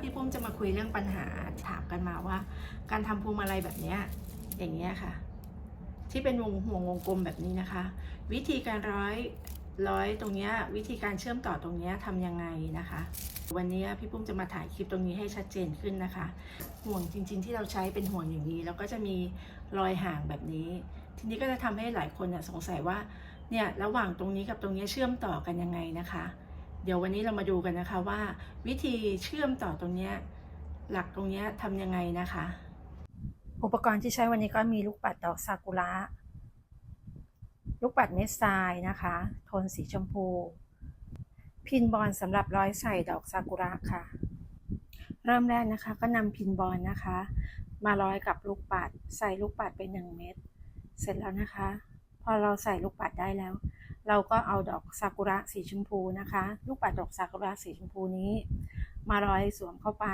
พี่ปุ้มจะมาคุยเรื่องปัญหาถามกันมาว่า การทำพวงมาลัยแบบนี้อย่างเงี้ยค่ะ ที่เป็นวงห่วงวงกลมแบบนี้นะคะ วิธีการร้อยร้อยตรงเนี้ยวิธีการเชื่อมต่อตรงเนี้ยทำยังไงนะคะ วันนี้พี่ปุ้มจะมาถ่ายคลิปตรงนี้ให้ชัดเจนขึ้นนะคะ ห่วงจริง ๆ ที่เราใช้เป็นห่วงอย่างนี้ แล้วก็จะมีรอยห่างแบบนี้ ทีนี้ก็จะทำให้หลายคนน่ะสงสัยว่าเนี่ยระหว่างตรงนี้กับตรงนี้เชื่อมต่อกันยังไงนะคะ เดี๋ยววันนี้เรามาดูกันนะคะว่า วิธีเชื่อมต่อตรงนี้หลักตรงนี้ทำยังไงนะคะ อุปกรณ์ที่ใช้วันนี้ก็มีลูกปัดดอกซากุระลูกปัดเม็ดทรายนะคะ โทนสีชมพู พินบอลสำหรับร้อยใส่ดอกซากุระค่ะ เริ่มแรกนะคะก็นำพินบอลนะคะ มาร้อยกับลูกปัด ใส่ลูกปัดไปหนึ่งเม็ดเสร็จแล้วนะคะ พอเราใส่ลูกปัดได้แล้ว เราก็เอาดอกซากุระสีชมพูนะคะ ลูกปัดดอกซากุระสีชมพูนี้ มาร้อยสวมเข้าไป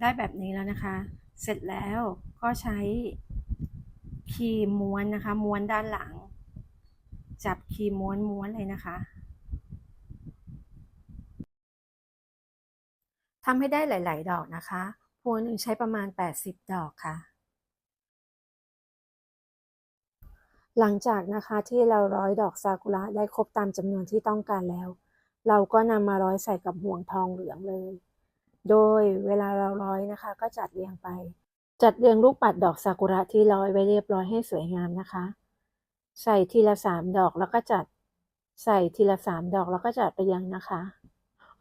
ได้แบบนี้แล้วนะคะ เสร็จแล้วก็ใช้ครีมม้วนนะคะ ม้วนด้านหลัง จับครีมม้วนม้วนเลยนะคะทำให้ได้หลาย ๆ ดอกนะคะพวงหนึ่งใช้ประมาณ 80 ดอกค่ะ หลังจากนะคะที่เราร้อยดอกซากุระได้ครบตามจำนวนที่ต้องการแล้ว เราก็นำมาร้อยใส่กับห่วงทองเหลืองเลย โดยเวลาเราร้อยนะคะ ก็จัดเรียงไป จัดเรียงลูกปัดดอกซากุระที่ร้อยไว้เรียบร้อยให้สวยงามนะคะ ใส่ทีละสามดอกแล้วก็จัดใส่ทีละสามดอกแล้วก็จัดไปยังนะคะ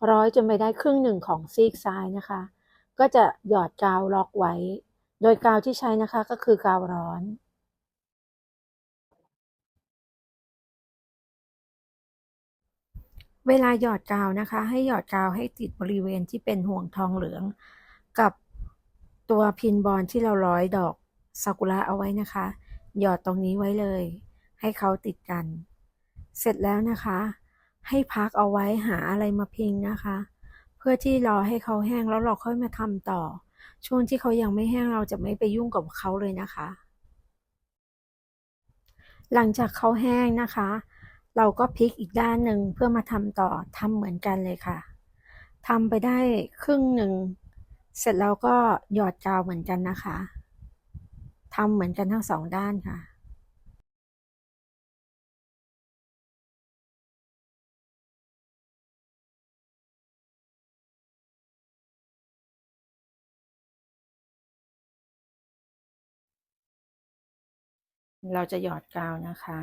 ร้อยจนไปได้ครึ่งหนึ่งของซีกซ้ายนะคะ ก็จะหยอดกาวล็อกไว้ โดยกาวที่ใช้นะคะก็คือกาวร้อน เวลาหยอดกาวนะคะ ให้หยอดกาวให้ติดบริเวณที่เป็นห่วงทองเหลือง กับตัวพินบอลที่เราร้อยดอกซากุระเอาไว้นะคะ หยอดตรงนี้ไว้เลย ให้เขาติดกัน เสร็จแล้วนะคะ ให้พักเอาไว้หาอะไรมาพิงนะคะ เพื่อที่รอให้เขาแห้งแล้วเราค่อยมาทำต่อ ช่วงที่เขายังไม่แห้งเราจะไม่ไปยุ่งกับเขาเลยนะคะ หลังจากเขาแห้งนะคะ เราก็พลิกอีกด้านหนึ่งเพื่อมาทำต่อทำเหมือนกันเลยค่ะทำไปได้ครึ่งหนึ่ง เสร็จแล้วก็หยอดกาวเหมือนกันนะคะทำเหมือนกันทั้งสองด้านค่ะเราจะหยอดกาวนะคะ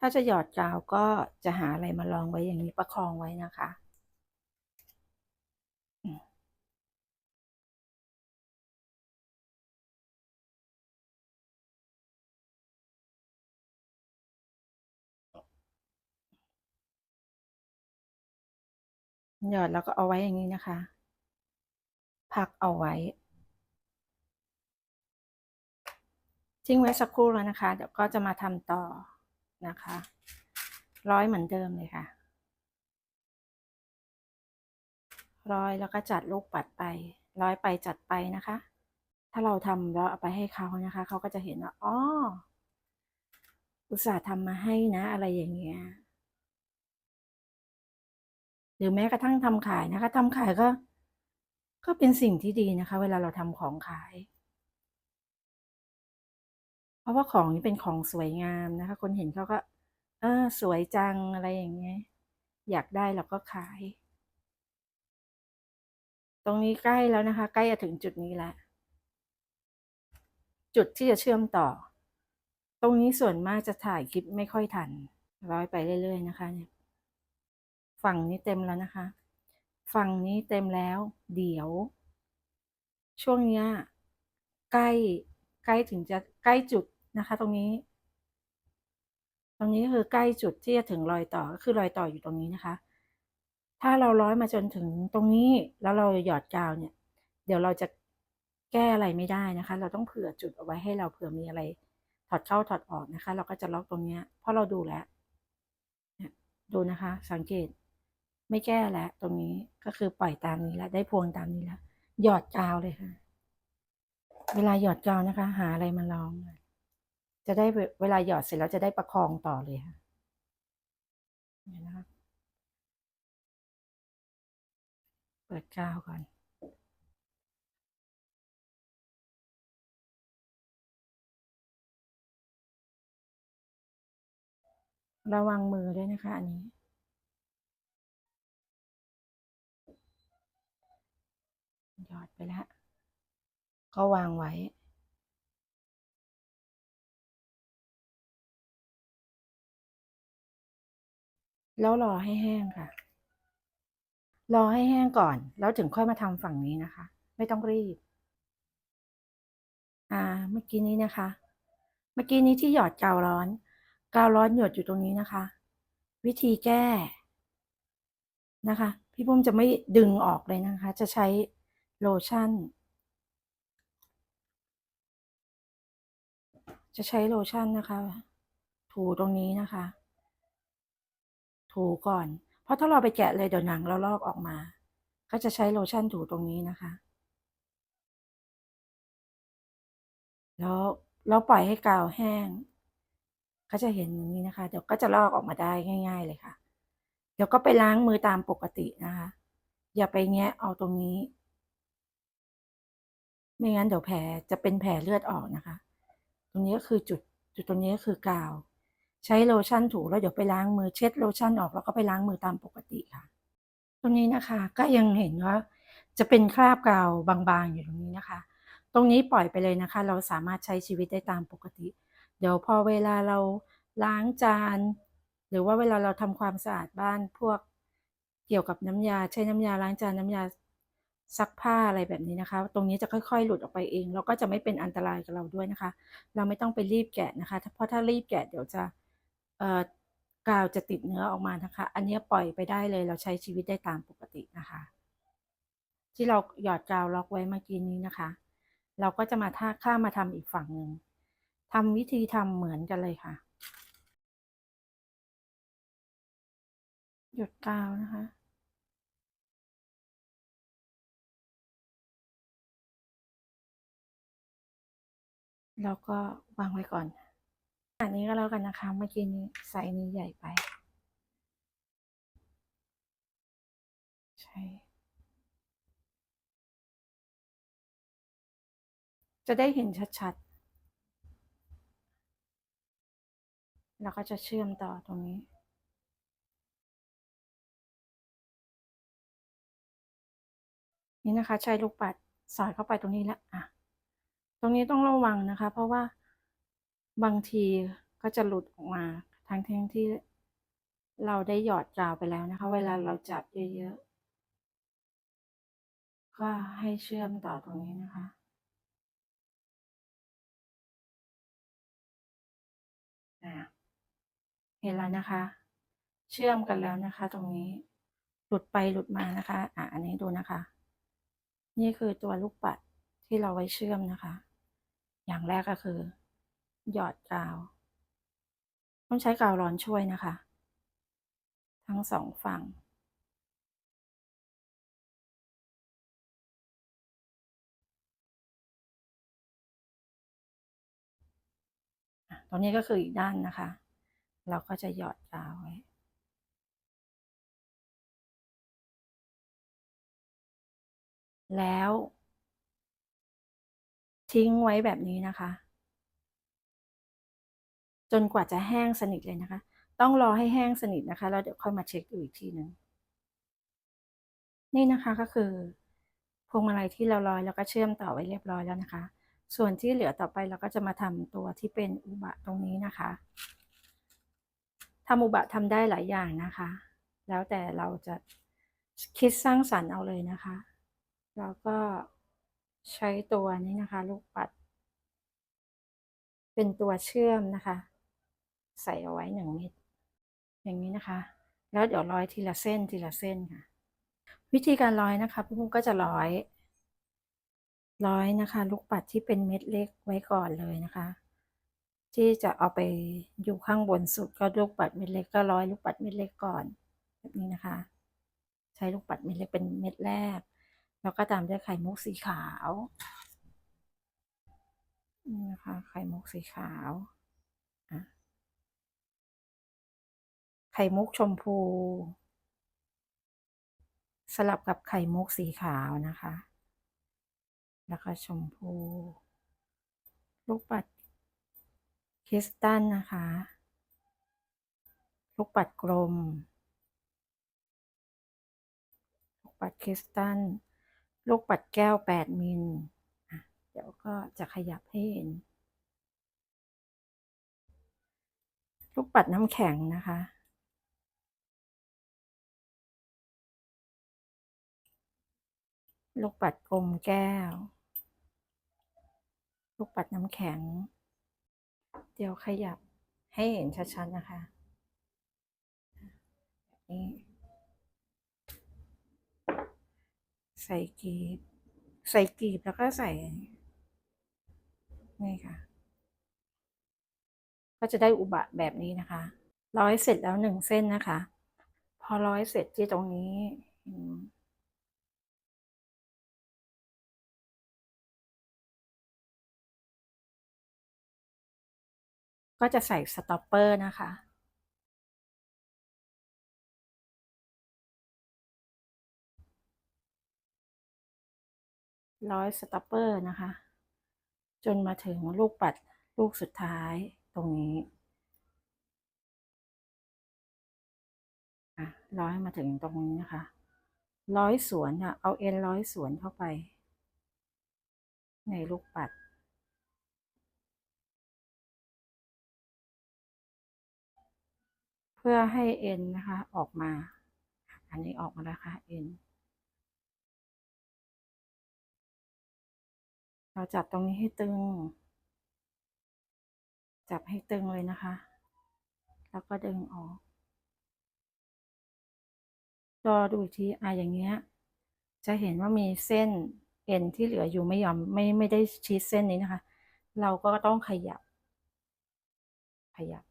ถ้าจะหยอดกาวก็จะหาอะไรมารองไว้อย่างนี้ประคองไว้นะคะ หยอดแล้วก็เอาไว้อย่างนี้นะคะ พักเอาไว้ทิ้งไว้สักครู่แล้วนะคะ เดี๋ยวก็จะมาทำต่อ นะคะ ร้อยเหมือนเดิมเลยค่ะ ร้อยแล้วก็จัดลูกปัดไป ร้อยไปจัดไปนะคะ ถ้าเราทำแล้วเอาไปให้เขานะคะ เขาก็จะเห็นว่าอ๋ออุตส่าห์ทำมาให้นะอะไรอย่างเงี้ยหรือแม้กระทั่งทำขายนะคะทำขายก็ ก็เป็นสิ่งที่ดีนะคะ เวลาเราทำของขาย เพราะว่าของนี้เป็นของสวยงามนะคะ คนเห็นเขาก็ เออ สวยจังอะไรอย่างเงี้ย อยากได้เราก็ขาย ตรงนี้ใกล้แล้วนะคะ ใกล้จะถึงจุดนี้แล้วจุดที่จะเชื่อมต่อ ตรงนี้ส่วนมากจะถ่ายคลิปไม่ค่อยทัน ร้อยไปเรื่อย ๆ นะคะเนี่ยฝั่งนี้เต็มแล้วนะคะ ฝั่งนี้เต็มแล้ว เดี๋ยว ช่วงเนี้ยใกล้ ใกล้ถึงจะใกล้จุดนะคะ ตรงนี้ ตรงนี้คือใกล้จุดที่จะถึงรอยต่อก็คือรอยต่ออยู่ตรงนี้นะคะ ถ้าเราร้อยมาจนถึงตรงนี้แล้วเราหยอดกาวเนี่ย เดี๋ยวเราจะแก้อะไรไม่ได้นะคะ เราต้องเผื่อจุดเอาไว้ให้เราเผื่อมีอะไรถอดเข้าถอดออกนะคะ เราก็จะล็อกตรงเนี้ยเพราะเราดูแล้วดูนะคะ สังเกตไม่แก้แล้วตรงนี้ก็คือปล่อยตามนี้แล้วได้พวงตามนี้แล้วหยอดกาวเลยค่ะ เวลาหยอดกาวนะคะ หาอะไรมารอง จะได้เวลาหยอดเสร็จแล้วจะได้ประคองต่อเลยค่ะเนี่ยนะคะเปิดกาวก่อนระวังมือด้วยนะคะ อันนี้ หยอดไปแล้ว ก็วางไว้แล้วรอให้แห้งค่ะ รอให้แห้งก่อน แล้วถึงค่อยมาทำฝั่งนี้นะคะ ไม่ต้องรีบ อ่า เมื่อกี้นี้นะคะ เมื่อกี้นี้ที่หยอดกาวร้อน กาวร้อนหยดอยู่ตรงนี้นะคะ วิธีแก้นะคะ พี่ปุ้มจะไม่ดึงออกเลยนะคะ จะใช้โลชั่น จะใช้โลชั่นนะคะ ถูตรงนี้นะคะ ถูก่อน เพราะถ้าเราไปแกะเลยเดี๋ยวหนังเราลอกออกมา ก็จะใช้โลชั่นถูตรงนี้นะคะ แล้วแล้วปล่อยให้กาวแห้ง ก็จะเห็นอย่างนี้นะคะ เดี๋ยวก็จะลอกออกมาได้ง่าย ๆ เลยค่ะ เดี๋ยวก็ไปล้างมือตามปกตินะคะ อย่าไปแงะเอาตรงนี้ ไม่งั้นเดี๋ยวแผลจะเป็นแผลเลือดออกนะคะ ตรงนี้ก็คือจุดจุดตรงนี้ก็คือกาว ใช้โลชั่นถูแล้วเดี๋ยวไปล้างมือเช็ดโลชั่นออกแล้วก็ไปล้างมือตามปกติค่ะ ตรงนี้นะคะก็ยังเห็นว่าจะเป็นคราบกาวบางๆอยู่ตรงนี้นะคะ ตรงนี้ปล่อยไปเลยนะคะ เราสามารถใช้ชีวิตได้ตามปกติ เดี๋ยวพอเวลาเราล้างจาน หรือว่าเวลาเราทำความสะอาดบ้านพวกเกี่ยวกับน้ำยา ใช้น้ำยาล้างจานน้ำยา ซักผ้าอะไรแบบนี้นะคะ ตรงนี้จะค่อยๆ หลุดออกไปเอง แล้วก็จะไม่เป็นอันตรายกับเราด้วยนะคะ เราไม่ต้องไปรีบแกะนะคะ เพราะถ้ารีบแกะเดี๋ยวจะเอ่อกาวจะติดเนื้อออกมานะคะ อันนี้ปล่อยไปได้เลย เราใช้ชีวิตได้ตามปกตินะคะ ที่เราหยอดกาวล็อกไว้เมื่อกี้นี้นะคะ เราก็จะมาท่าข้ามมาทำอีกฝั่งหนึ่งทำวิธีทำเหมือนกันเลยค่ะ หยดกาวนะคะ แล้วก็วางไว้ก่อนอันนี้ก็แล้วกันนะคะ เมื่อกี้นี้ไซส์นี้ใหญ่ไป ใช่จะได้เห็นชัดๆ แล้วก็จะเชื่อมต่อตรงนี้ นี่นะคะ ใช้ลูกปัดสอดเข้าไปตรงนี้แล้วอะ ตรงนี้ต้องระวังนะคะ เพราะว่าบางทีก็จะหลุดออกมาทั้งทั้งที่เราได้หยอดกาวไปแล้วนะคะ เวลาเราจับเยอะๆ ก็ให้เชื่อมต่อตรงนี้นะคะเห็นแล้วนะคะ เชื่อมกันแล้วนะคะ ตรงนี้หลุดไปหลุดมานะคะ อะอันนี้ดูนะคะ นี่คือตัวลูกปัดที่เราไว้เชื่อมนะคะ อย่างแรกก็คือ หยอดกาว ต้องใช้กาวร้อนช่วยนะคะ ทั้งสองฝั่ง ตรงนี้ก็คืออีกด้านนะคะ เราก็จะหยอดกาวไว้แล้ว ทิ้งไว้แบบนี้นะคะ จนกว่าจะแห้งสนิทเลยนะคะ ต้องรอให้แห้งสนิทนะคะ แล้วเดี๋ยวค่อยมาเช็คดูอีกทีหนึ่งนี่นะคะก็คือพวงมาลัยที่เราร้อยแล้วก็เชื่อมต่อไว้เรียบร้อยแล้วนะคะ ส่วนที่เหลือต่อไปเราก็จะมาทำตัวที่เป็นอุบะตรงนี้นะคะทำอุบะทำได้หลายอย่างนะคะ แล้วแต่เราจะคิดสร้างสรรค์เอาเลยนะคะ แล้วก็ ใช้ตัวนี้นะคะ ลูกปัด เป็นตัวเชื่อมนะคะ ใส่เอาไว้หนึ่งเม็ดอย่างนี้นะคะ แล้วเดี๋ยวร้อยทีละเส้นทีละเส้นค่ะ วิธีการร้อยนะคะพี่ปุ้มก็จะร้อย ร้อยนะคะ ลูกปัดที่เป็นเม็ดเล็กไว้ก่อนเลยนะคะ ที่จะเอาไปอยู่ข้างบนสุดก็ลูกปัดเม็ดเล็กก็ร้อยลูกปัดเม็ดเล็กก่อน แบบนี้นะคะ ใช้ลูกปัดเม็ดเล็กเป็นเม็ดแรก แล้วก็ตามด้วยไข่มุกสีขาวนี่นะคะไข่มุกสีขาวไข่มุกชมพู สลับกับไข่มุกสีขาวนะคะ แล้วก็ชมพู ลูกปัดคริสตัลนะคะ ลูกปัดกลม ลูกปัดคริสตัล ลูกปัดแก้ว 8 มิลเดี๋ยวก็จะขยับให้เห็น ลูกปัดน้ำแข็งนะคะลูกปัดกลมแก้ว ลูกปัดน้ำแข็ง เดี๋ยวขยับให้เห็นชัดๆนะคะนี้ ใส่กีบ ใส่กีบแล้วก็ใส่ นี่ค่ะ ก็จะได้อุบะแบบนี้นะคะ ร้อยเสร็จแล้วหนึ่งเส้นนะคะ พอร้อยเสร็จที่ตรงนี้ก็จะใส่สต็อปเปอร์นะคะ ร้อยสต็อปเปอร์นะคะ จนมาถึงลูกปัดลูกสุดท้ายตรงนี้ร้อยมาถึงตรงนี้นะคะ ร้อยสวนอะเอาเอ็นร้อยสวนเข้าไป ในลูกปัด เพื่อให้เอ็นนะคะออกมา อันนี้ออกมาแล้วค่ะเอ็น เราจับตรงนี้ให้ตึง จับให้ตึงเลยนะคะ แล้วก็ดึงออกรอดูอีกทีอะอย่างเงี้ย จะเห็นว่ามีเส้นเอ็นที่เหลืออยู่ไม่ยอมไม่ไม่ได้ชีดเส้นนี้นะคะ เราก็ต้องขยับ ขยับ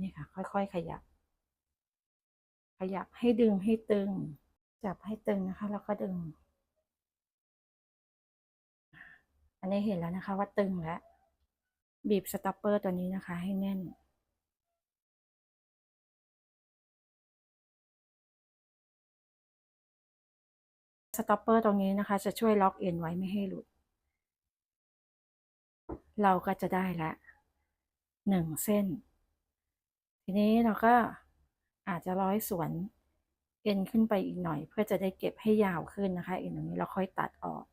นี่ค่ะ ค่อยๆขยับ ขยับให้ดึงให้ตึง จับให้ตึงนะคะ แล้วก็ดึง อันนี้เห็นแล้วนะคะว่าตึงแล้ว บีบสต็อปเปอร์ตัวนี้นะคะให้แน่น สต็อปเปอร์ตรงนี้นะคะ จะช่วยล็อกเอ็นไว้ไม่ให้หลุด เราก็จะได้ละหนึ่งเส้น ทีนี้เราก็อาจจะร้อยสวนเอ็นขึ้นไปอีกหน่อย เพื่อจะได้เก็บให้ยาวขึ้นนะคะเอ็นตรงนี้เราค่อยตัดออก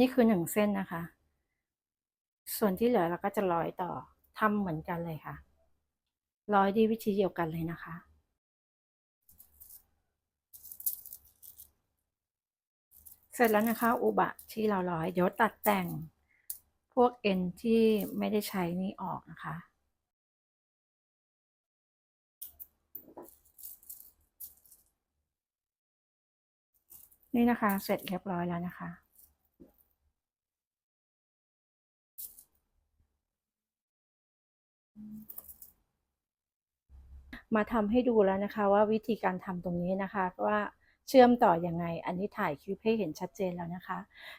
นี่คือหนึ่งเส้นนะคะ ส่วนที่เหลือเราก็จะร้อยต่อทำเหมือนกันเลยค่ะ ร้อยดีวิธีเดียวกันเลยนะคะเสร็จแล้วนะคะอุบะที่เราร้อย เดี๋ยวตัดแต่งพวกเอ็นที่ไม่ได้ใช้นี่ออกนะคะ นี่นะคะเสร็จเรียบร้อยแล้วนะคะ มาทำให้ดูแล้วนะคะ ว่าวิธีการทำตรงนี้นะคะว่าเชื่อมต่อยังไง อันนี้ถ่ายคลิปให้เห็นชัดเจนแล้วนะคะ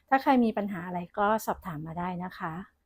ถ้าใครมีปัญหาอะไรก็สอบถามมาได้นะคะ